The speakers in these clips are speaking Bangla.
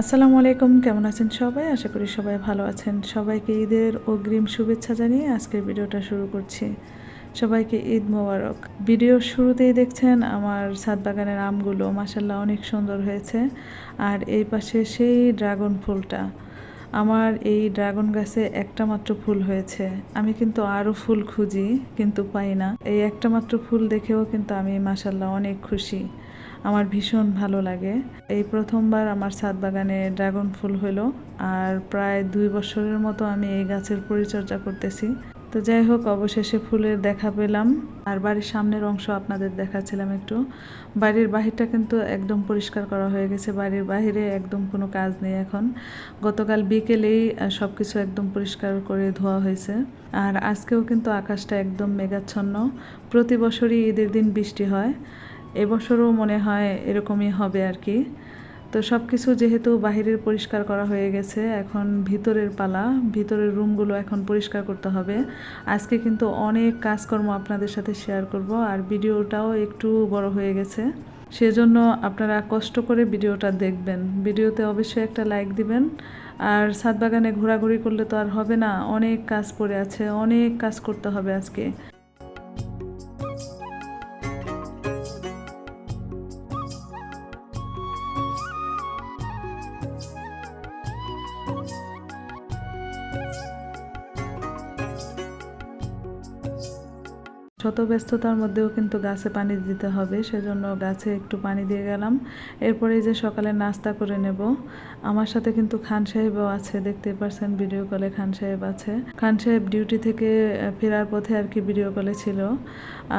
আসসালামু আলাইকুম, কেমন আছেন সবাই? আশা করি সবাই ভালো আছেন। সবাইকে ঈদের অগ্রিম শুভেচ্ছা জানিয়ে আজকের ভিডিওটা শুরু করছি। সবাইকে ঈদ মোবারক। ভিডিওর শুরুতেই দেখছেন, আমার ছাদ বাগানের আমগুলো মাসাল্লাহ অনেক সুন্দর হয়েছে। আর এই পাশে সেই ড্রাগন ফুলটা। আমার এই ড্রাগন গাছে একটা মাত্র ফুল হয়েছে। আমি কিন্তু আরও ফুল খুঁজি, কিন্তু পাই না। এই একটা মাত্র ফুল দেখেও কিন্তু আমি মাসাল্লাহ অনেক খুশি। আমার ভীষণ ভালো লাগে। এই প্রথমবার আমার ছাদ বাগানে ড্রাগন ফুল হলো আর প্রায় দুই বছরের মতো আমি এই গাছের পরিচর্যা করতেছি। তো যাই হোক, অবশেষে ফুলের দেখা পেলাম। আর বাড়ির সামনের অংশ আপনাদের দেখাচ্ছিলাম একটু। বাড়ির বাহিরটা কিন্তু একদম পরিষ্কার করা হয়ে গেছে। বাড়ির বাহিরে একদম কোনো কাজ নেই এখন। গতকাল বিকেলেই সব কিছু একদম পরিষ্কার করে ধোয়া হয়েছে। আর আজকেও কিন্তু আকাশটা একদম মেঘাচ্ছন্ন। প্রতি বছরই ঈদের দিন বৃষ্টি হয়। এবছরও মনে হয় এরকমই হবে আর কি। তো সব কিছু যেহেতু বাহিরের পরিষ্কার করা হয়ে গেছে, এখন ভিতরের পালা, ভিতরের রুমগুলো এখন পরিষ্কার করতে হবে। আজকে কিন্তু অনেক কাজকর্ম আপনাদের সাথে শেয়ার করব, আর ভিডিওটাও একটু বড় হয়ে গেছে। সেজন্য আপনারা কষ্ট করে ভিডিওটা দেখবেন। ভিডিওতে অবশ্যই একটা লাইক দিবেন, আর ছাদ বাগানে ঘোরাঘুরি করলে তো আর হবে না, অনেক কাজ পড়ে আছে, অনেক কাজ করতে হবে আজকে। শত ব্যস্ততার মধ্যেও কিন্তু গাছে পানি দিতে হবে, সেজন্য গাছে একটু পানি দিয়ে গেলাম। এরপরে যে সকালে নাস্তা করে নেব। আমার সাথে কিন্তু খান সাহেবও আছে দেখতে পারছেন ভিডিও কলে খান সাহেব আছে। খান সাহেব ডিউটি থেকে ফেরার পথে আর কি ভিডিও কলে ছিল।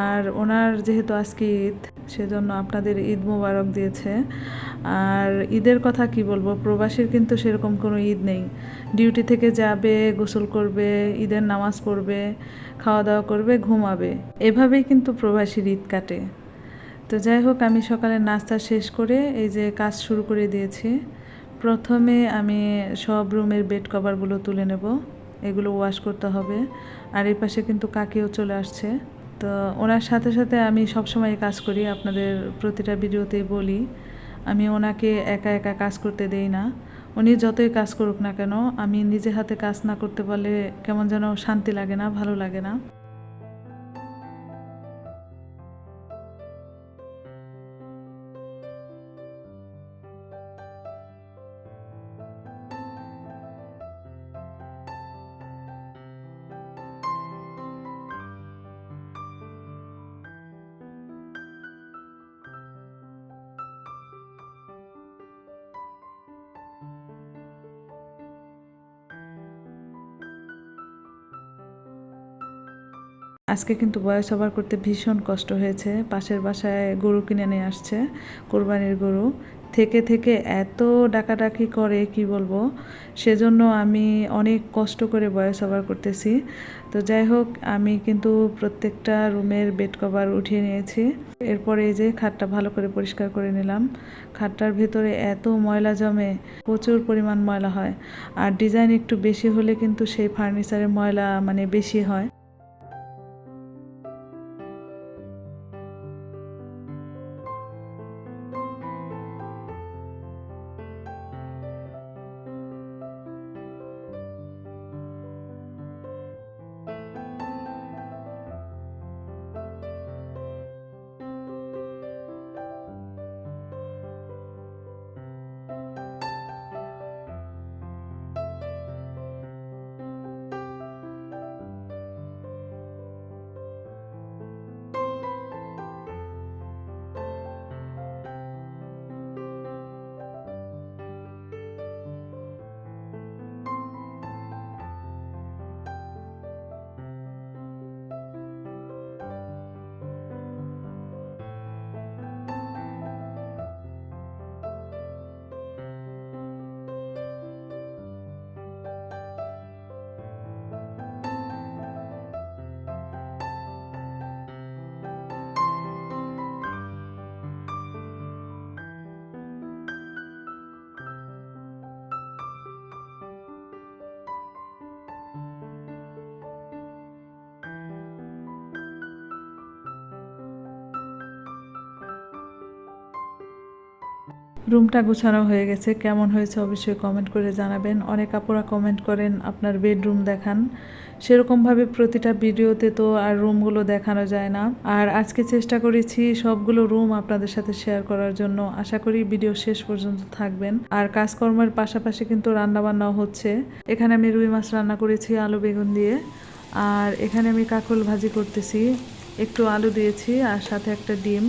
আর ওনার যেহেতু আজকে ঈদ সেজন্য আপনাদের ঈদ মোবারক দিয়েছে। আর ঈদের কথা কি বলব, প্রবাসীর কিন্তু সেরকম কোনো ঈদ নেই। ডিউটি থেকে যাবে, গোসল করবে, ঈদের নামাজ পড়বে খাওয়া দাওয়া করবে, ঘুমাবে। এভাবেই কিন্তু প্রবাসীর ঈদ কাটে। তো যাই হোক, আমি সকালে নাস্তা শেষ করে এই যে কাজ শুরু করে দিয়েছি। প্রথমে আমি সব রুমের বেড কভারগুলো তুলে নেব। এগুলো ওয়াশ করতে হবে। আর এই পাশে কিন্তু কাকিও চলে আসছে। তো ওনার সাথে সাথে আমি সবসময় কাজ করি, আপনাদের প্রতিটা ভিডিওতেই বলি। আমি ওনাকে একা একা কাজ করতে দেই না। উনি যতই কাজ করুক না কেন, আমি নিজে হাতে কাজ না করতে পারলে কেমন যেন শান্তি লাগে না, ভালো লাগে না। আজকে কিন্তু বয়স ওভার করতে ভীষণ কষ্ট হয়েছে। পাশের বাসায় গরু কিনে নিয়ে আসছে, কোরবানির গরু। থেকে থেকে এত ডাকাডাকি করে, কি বলব? সেজন্য আমি অনেক কষ্ট করে বয়স ওভার করতেছি। তো যাই হোক, আমি কিন্তু প্রত্যেকটা রুমের বেড কভার উঠিয়ে নিয়েছি। এরপরে এই যে খাটটা ভালো করে পরিষ্কার করে নিলাম। খাটটার ভেতরে এত ময়লা জমে, প্রচুর পরিমাণ ময়লা হয়। আর ডিজাইন একটু বেশি হলে কিন্তু সেই ফার্নিচারের ময়লা মানে বেশি হয়। রুমটা গোছানো হয়ে গেছে। কেমন হয়েছে অবশ্যই কমেন্ট করে জানাবেন। অনেক আপুরা কমেন্ট করেন, আপনার বেডরুম দেখান। সেরকমভাবে প্রতিটা ভিডিওতে তো আর রুমগুলো দেখানো যায় না। আর আজকে চেষ্টা করেছি সবগুলো রুম আপনাদের সাথে শেয়ার করার জন্য। আশা করি ভিডিও শেষ পর্যন্ত থাকবেন। আর কাজকর্মের পাশাপাশি কিন্তু রান্নাবান্নাও হচ্ছে। এখানে আমি রুই মাছ রান্না করেছি আলু বেগুন দিয়ে। আর এখানে আমি কাকরোল ভাজি করতেছি। একটু আলু দিয়েছি আর সাথে একটা ডিম।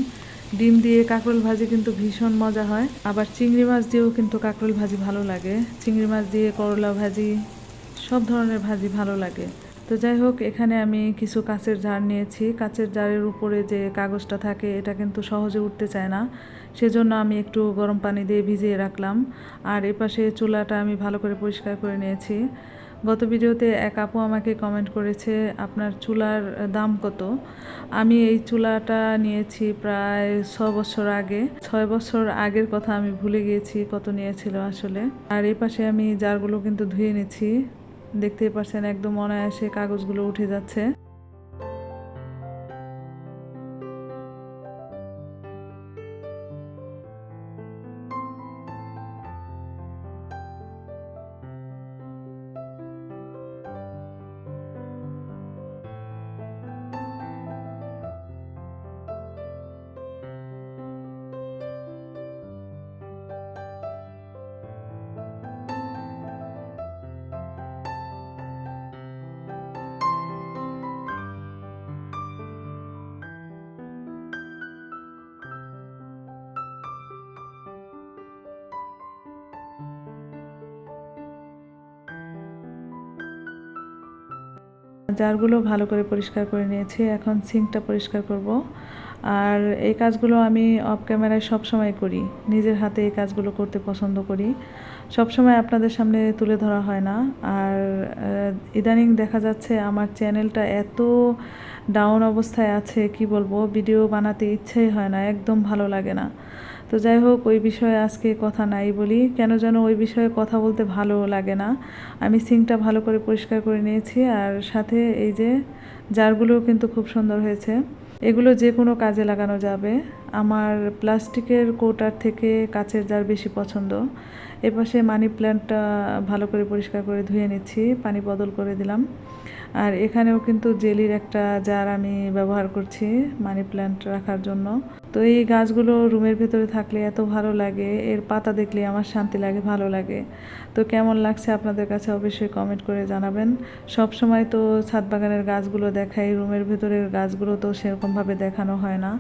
ডিম দিয়ে কাঁকরোল ভাজি কিন্তু ভীষণ মজা হয়। আবার চিংড়ি মাছ দিয়েও কিন্তু কাঁকরোল ভাজি ভালো লাগে। চিংড়ি মাছ দিয়ে করলা ভাজি, সব ধরনের ভাজি ভালো লাগে। তো যাই হোক, এখানে আমি কিছু কাঁচের জার নিয়েছি। কাঁচের জারের উপরে যে কাগজটা থাকে, এটা কিন্তু সহজে উঠতে চায় না। সেজন্য আমি একটু গরম পানি দিয়ে ভিজিয়ে রাখলাম। আর এপাশে চুলাটা আমি ভালো করে পরিষ্কার করে নিয়েছি। গত ভিডিওতে এক আপু আমাকে কমেন্ট করেছে, আপনার চুলার দাম কত? আমি এই চুলাটা নিয়েছি প্রায় ছ বছর আগে। ছয় বছর আগের কথা আমি ভুলে গিয়েছি কত নিয়েছিল আসলে। আর এই পাশে আমি জারগুলো কিন্তু ধুয়ে নিচ্ছি। দেখতেই পাচ্ছেন একদম অনায়াসে কাগজগুলো উঠে যাচ্ছে। জারগুলো ভালো করে পরিষ্কার করে নিয়েছি। এখন সিঙ্কটা পরিষ্কার করব। আর এই কাজগুলো আমি অফ ক্যামেরায় সব সময় করি। নিজের হাতে এই কাজগুলো করতে পছন্দ করি। সব সময় আপনাদের সামনে তুলে ধরা হয় না। আর ইদানিং দেখা যাচ্ছে আমার চ্যানেলটা এত ডাউন অবস্থায় আছে, কি বলব ভিডিও বানাতে ইচ্ছেই হয় না, একদম ভালো লাগে না। তো যাই হোক, ওই বিষয়ে আজকে কথা নাই বলি। কেন যেন ওই বিষয়ে কথা বলতে ভালো লাগে না। আমি সিঙ্কটা ভালো করে পরিষ্কার করে নিয়েছি। আর সাথে এই যে, জারগুলোও কিন্তু খুব সুন্দর হয়েছে। এগুলো যে কোনো কাজে লাগানো যাবে। আমার প্লাস্টিকের কোটার থেকে কাছের জার বেশি পছন্দ। এপাশে মানি প্ল্যান্টটা ভালো করে পরিষ্কার করে ধুয়ে নিচ্ছি, পানি বদল করে দিলাম। আর এখানেও কিন্তু জেলির একটা জার আমি ব্যবহার করছি মানি প্ল্যান্ট রাখার জন্য। তো এই গাছগুলো রুমের ভেতরে থাকলে এত ভালো লাগে, এর পাতা দেখলে আমার শান্তি লাগে, ভালো লাগে। তো কেমন লাগছে আপনাদের কাছে অবশ্যই কমেন্ট করে জানাবেন। সব সময় তো ছাদ বাগানের গাছগুলো দেখাই, রুমের ভেতরের গাছগুলো তো সেরকমভাবে দেখানো হয় না।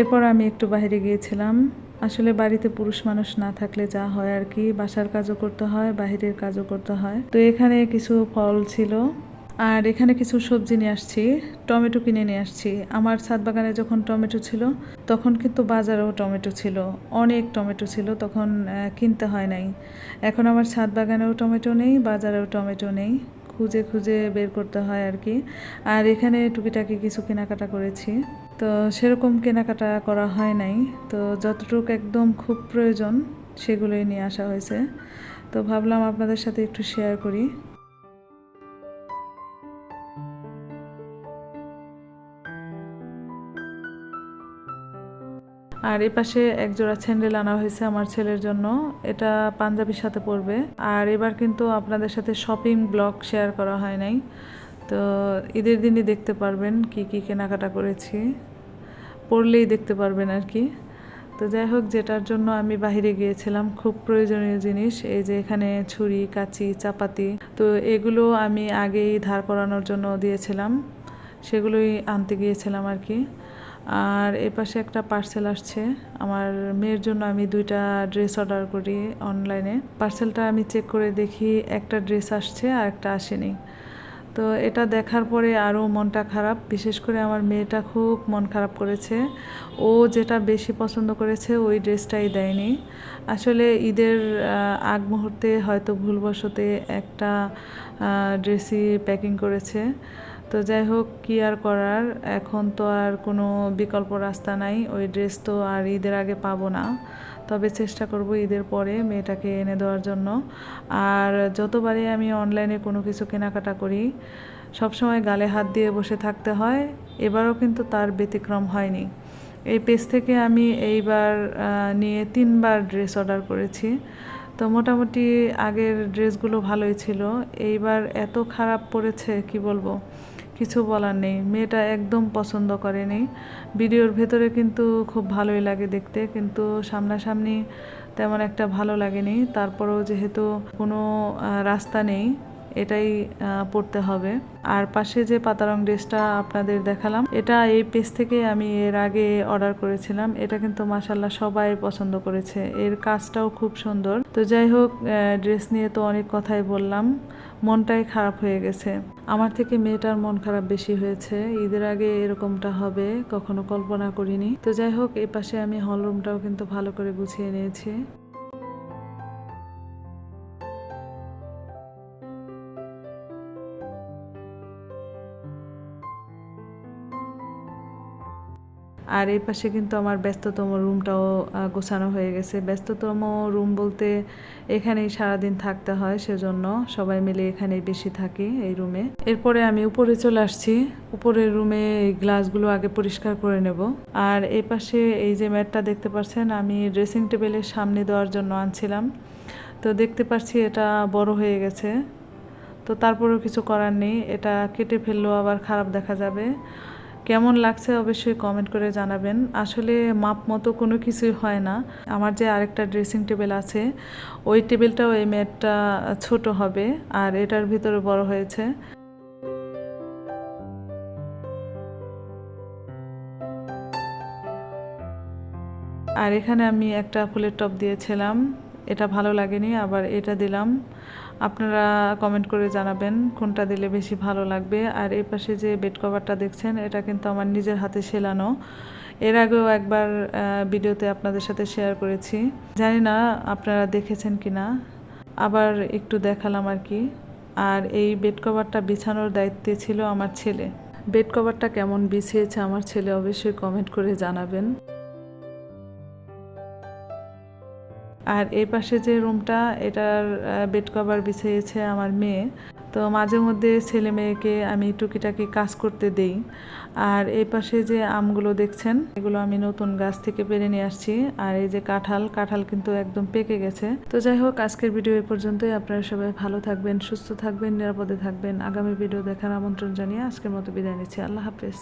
এরপর আমি একটু বাইরে গিয়েছিলাম। আসলে বাড়িতে পুরুষ মানুষ না থাকলে যা হয় আর কি, বাসার কাজও করতে হয়, বাহিরের কাজও করতে হয়। তো এখানে কিছু ফল ছিল আর এখানে কিছু সবজি নিয়ে আসছি, টমেটো কিনে নিয়ে আসছি। আমার ছাদ বাগানে যখন টমেটো ছিল, তখন কিন্তু বাজারেও টমেটো ছিল। অনেক টমেটো ছিল, তখন কিনতে হয় নাই। এখন আমার ছাদ বাগানেও টমেটো নেই, বাজারেও টমেটো নেই। খুঁজে খুঁজে বের করতে হয় আর কি। আর এখানে টুকিটাকি কিছু কেনাকাটা করেছি। তো সেরকম কেনাকাটা করা হয় নাই। তো যতটুকু একদম খুব প্রয়োজন সেগুলোই নিয়ে আসা হয়েছে। তো ভাবলাম আপনাদের সাথে একটু শেয়ার করি। আর এ পাশে এক জোড়া স্যান্ডেল আনা হয়েছে আমার ছেলের জন্য। এটা পাঞ্জাবির সাথে পরবে। আর এবার কিন্তু আপনাদের সাথে শপিং ব্লগ শেয়ার করা হয় নাই। তো ঈদের দিনই দেখতে পারবেন কি কি কেনাকাটা করেছি। পড়লেই দেখতে পারবেন আর কি। তো যাই হোক, যেটার জন্য আমি বাহিরে গিয়েছিলাম, খুব প্রয়োজনীয় জিনিস, এই যে এখানে ছুরি, কাঁচি, চাপাতি। তো এগুলো আমি আগেই ধার করানোর জন্য দিয়েছিলাম, সেগুলোই আনতে গিয়েছিলাম আর কি। আর এ পাশে একটা পার্সেল আসছে, আমার মেয়ের জন্য আমি দুইটা ড্রেস অর্ডার করি অনলাইনে। পার্সেলটা আমি চেক করে দেখি, একটা ড্রেস আসছে আর একটা আসেনি। তো এটা দেখার পরে আরও মনটা খারাপ। বিশেষ করে আমার মেয়েটা খুব মন খারাপ করেছে। ও যেটা বেশি পছন্দ করেছে ওই ড্রেসটাই দেয়নি। আসলে ঈদের আগ মুহূর্তে হয়তো ভুলবশতে একটা ড্রেসই প্যাকিং করেছে। তো যাই হোক, কী আর করার? এখন তো আর কোনো বিকল্প রাস্তা নাই। ওই ড্রেস তো আর ঈদের আগে পাবো না। তবে চেষ্টা করব ঈদের পরে মেয়েটাকে এনে দেওয়ার জন্য। আর যতবারই আমি অনলাইনে কোনো কিছু কেনাকাটা করি, সবসময় গালে হাত দিয়ে বসে থাকতে হয়। এবারও কিন্তু তার ব্যতিক্রম হয়নি। এই পেজ থেকে আমি এইবার নিয়ে তিনবার ড্রেস অর্ডার করেছি। তো মোটামুটি আগের ড্রেসগুলো ভালোই ছিল। এইবার এত খারাপ পড়েছে, কি বলব? কিছু বলার নেই। মেয়েটা একদম পছন্দ করেনি। ভিডিওর ভেতরে কিন্তু খুব ভালোই লাগে দেখতে, কিন্তু সামনাসামনি তেমন একটা ভালো লাগেনি। তারপরেও যেহেতু কোনো রাস্তা নেই এটাই পড়তে হবে। আর পাশে যে পাতারং ড্রেসটা আপনাদের দেখালাম, এটা এই পেজ থেকে আমি এর আগে অর্ডার করেছিলাম। এটা কিন্তু মাসাল্লাহ সবাই পছন্দ করেছে। এর কাজটাও খুব সুন্দর। তো যাই হোক ড্রেস নিয়ে তো অনেক কথাই বললাম। মনটাই খারাপ হয়ে গেছে। আমার থেকে মেয়েটার মন খারাপ বেশি হয়েছে। ঈদের আগে এরকমটা হবে, কখনো কল্পনা করিনি। তো যাই হোক এই পাশে আমি হলরুমটাও কিন্তু ভালো করে গুছিয়ে নিয়েছি। আর এই পাশে কিন্তু আমার ব্যস্ততম রুমটাও গোছানো হয়ে গেছে। ব্যস্ততম রুম বলতে এখানেই সারাদিন থাকতে হয়, সেজন্য সবাই মিলে এখানেই বেশি থাকি এই রুমে। এরপরে আমি উপরে চলে আসছি। উপরের রুমে এই গ্লাসগুলো আগে পরিষ্কার করে নেব। আর এই পাশে এই যে ম্যাটটা দেখতে পাচ্ছেন, আমি ড্রেসিং টেবিলের সামনে দেওয়ার জন্য আনছিলাম। তো দেখতে পাচ্ছি এটা বড় হয়ে গেছে। তো তারপরেও কিছু করার নেই। এটা কেটে ফেললেও আবার খারাপ দেখা যাবে। কেমন লাগছে অবশ্যই কমেন্ট করে জানাবেন। আসলে মাপ মতো কোনো কিছুই হয় না। আমার যে আরেকটা ড্রেসিং টেবিল আছে, ওই টেবিলটাও এই ম্যাটটা ছোট হবে আর এটার ভিতরে বড় হয়েছে। আর এখানে আমি একটা ফুলের টপ দিয়েছিলাম। এটা ভালো লাগেনি, আবার এটা দিলাম। আপনারা কমেন্ট করে জানাবেন কোনটা দিলে বেশি ভালো লাগবে। আর এই পাশে যে বেড কভারটা দেখছেন, এটা কিন্তু আমার নিজের হাতে সেলানো। এর আগেও একবার ভিডিওতে আপনাদের সাথে শেয়ার করেছি। জানি না আপনারা দেখেছেন কি না আবার একটু দেখালাম আর কি। আর এই বেড কভারটা বিছানোর দায়িত্বে ছিল আমার ছেলে। বেড কভারটা কেমন বিছিয়েছে আমার ছেলে অবশ্যই কমেন্ট করে জানাবেন। আর এই পাশে যে রুমটা এটার বেড কভার বিছিয়েছে আমার মেয়ে। তো মাঝে মধ্যে ছেলে মেয়েকে আমি টুকিটাকি কাজ করতে দেই। আর এই পাশে যে আমগুলো দেখছেন, এগুলো আমি নতুন গাছ থেকে পেরে নিয়ে আসছি। আর এই যে কাঁঠাল কাঁঠাল কিন্তু একদম পেকে গেছে। তো যাই হোক, আজকের ভিডিও এ পর্যন্তই। আপনারা সবাই ভালো থাকবেন, সুস্থ থাকবেন, নিরাপদে থাকবেন। আগামী ভিডিও দেখার আমন্ত্রণ জানিয়ে আজকের মতো বিদায় নিচ্ছি। আল্লাহ হাফেজ।